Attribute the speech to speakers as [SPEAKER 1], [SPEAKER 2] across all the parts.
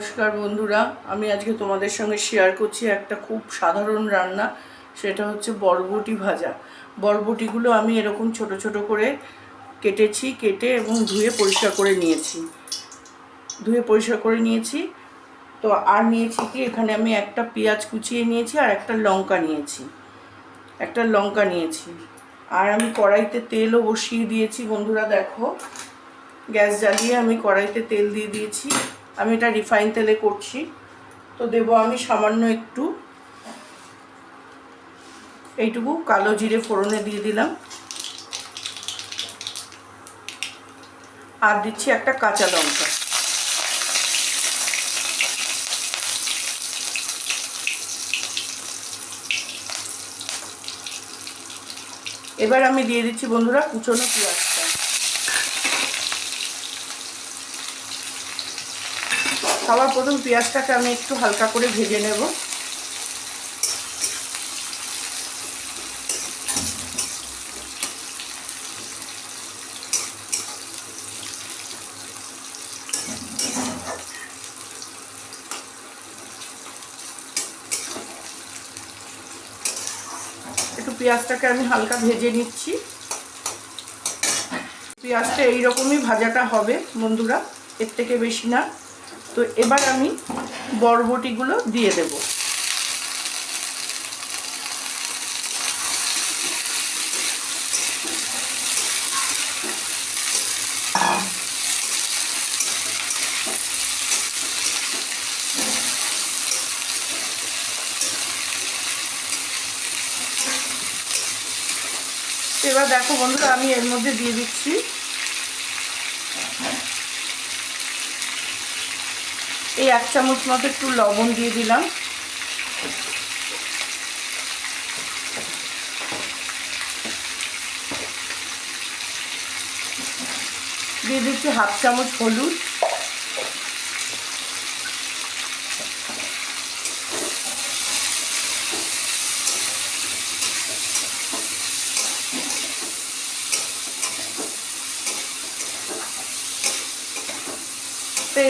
[SPEAKER 1] নমস্কার বন্ধুরা। আমি আজকে তোমাদের সঙ্গে শেয়ার করছি একটা খুব সাধারণ রান্না, সেটা হচ্ছে বরবটি ভাজা। বরবটিগুলো আমি এরকম ছোট ছোট করে কেটেছি, কেটে এবং ধুয়ে পরিষ্কার করে নিয়েছি। ধুয়ে পরিষ্কার করে নিয়েছি। তো আর নিয়েছি কি, এখানে আমি একটা পেঁয়াজ কুচিয়ে নিয়েছি আর একটা লঙ্কা নিয়েছি। একটা লঙ্কা নিয়েছি। আর আমি কড়াইতে তেলও বসিয়ে দিয়েছি। বন্ধুরা দেখো, গ্যাস জ্বালিয়ে আমি কড়াইতে তেল দিয়ে দিয়েছি। আমি এটা রিফাইন তেলে করছি। তো দেব আমি সামান্য একটু। এইটুকু কালো জিরে ফোড়নে দিয়ে দিলাম। আর দিচ্ছি একটা কাঁচা লঙ্কা। এবার আমি দিয়ে দিচ্ছি বন্ধুরা কুচনো পেঁয়াজটা। সবার প্রথম পেঁয়াজটাকে আমি একটু হালকা করে ভেজে নেব। একটু পেঁয়াজটাকে আমি হালকা ভেজে নিচ্ছি। পেঁয়াজটা এইরকমই ভাজাটা হবে, বন্ধুরা, এর থেকে বেশি না। তো এবার আমি বরবটিগুলো দিয়ে দেব। এবার দেখো বন্ধুরা আমি এর মধ্যে দিয়ে দিচ্ছি এই এক চামচ মতো একটু লবণ দিয়ে দিলাম। দিয়ে দিচ্ছি হাফ চামচ হলুদ।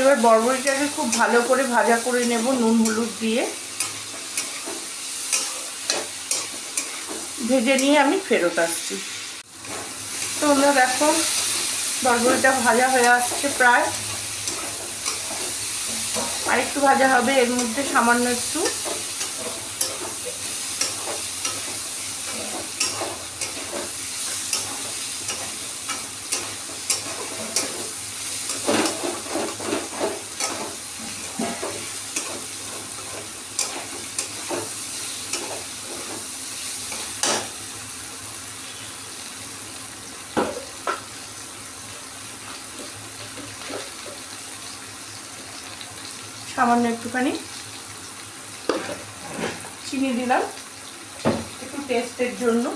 [SPEAKER 1] এবার বরবটিটাকে খুব ভালো করে ভাজা করে নেব নুন, হলুদ দিয়ে। ভেজে নিয়ে আমি ফেরত আসছি। তো আমরা দেখো, বরবটিটা ভাজা হয়ে আসছে প্রায়। আরেকটু ভাজা হবে, এর মধ্যে সামান্য একটু সামান্য একটুখানি চিনি দিলাম। একটু টেস্টের জন্য।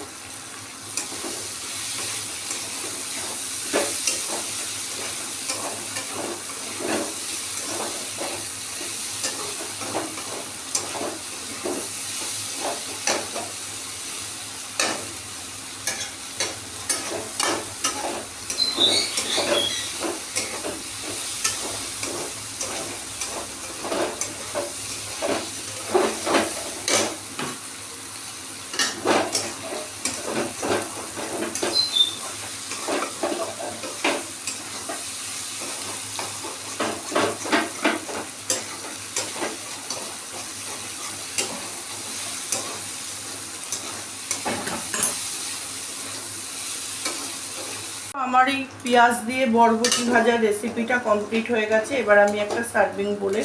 [SPEAKER 1] আমার এই পেঁয়াজ দিয়ে বরবটি ভাজার রেসিপিটা কমপ্লিট হয়ে গেছে। এবার আমি একটা সার্ভিং বলে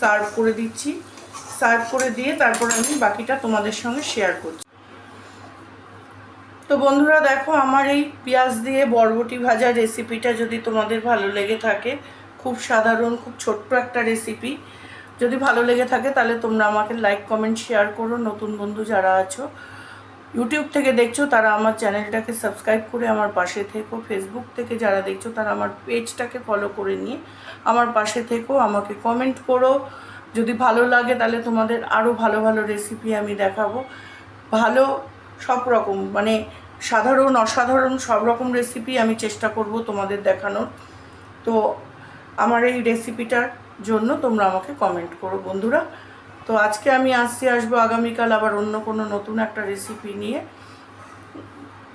[SPEAKER 1] সার্ভ করে দিচ্ছি। সার্ভ করে দিয়ে তারপর আমি বাকিটা তোমাদের সঙ্গে শেয়ার করছি। তো বন্ধুরা, দেখো, আমার এই পেঁয়াজ দিয়ে বরবটি ভাজার রেসিপিটা যদি তোমাদের ভালো লেগে থাকে, খুব সাধারণ, খুব ছোট্ট একটা রেসিপি যদি ভালো লেগে থাকে, তাহলে তোমরা আমাকে লাইক কমেন্ট শেয়ার করো। নতুন বন্ধু যারা আছো ইউটিউব থেকে দেখছ, তারা আমার চ্যানেলটাকে সাবস্ক্রাইব করে আমার পাশে থেকো। ফেসবুক থেকে যারা দেখছ, তারা আমার পেজটাকে ফলো করে নিয়ে আমার পাশে থেকো, আমাকে কমেন্ট করো। যদি ভালো লাগে, তাহলে তোমাদের আরও ভালো ভালো রেসিপি আমি দেখাবো। ভালো সব রকম মানে সাধারণ, অসাধারণ সব রকম রেসিপি আমি চেষ্টা করব তোমাদের দেখানোর। তো আমার এই রেসিপিটার জন্য তোমরা আমাকে কমেন্ট করো বন্ধুরা। তো আজকে আমি আসছি, আসব আগামীকাল আবার অন্য কোনো নতুন একটা রেসিপি নিয়ে।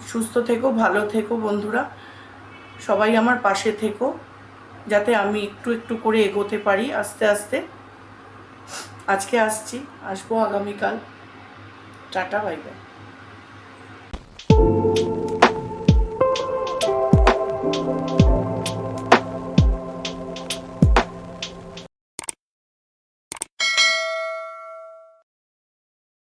[SPEAKER 1] সুস্থ থেকো, ভালো থেকো বন্ধুরা। সবাই আমার পাশে থেকো, যাতে আমি একটু একটু করে এগোতে পারি আস্তে আস্তে। আজকে আসছি, আসব আগামীকাল। Ta ta, bye bye.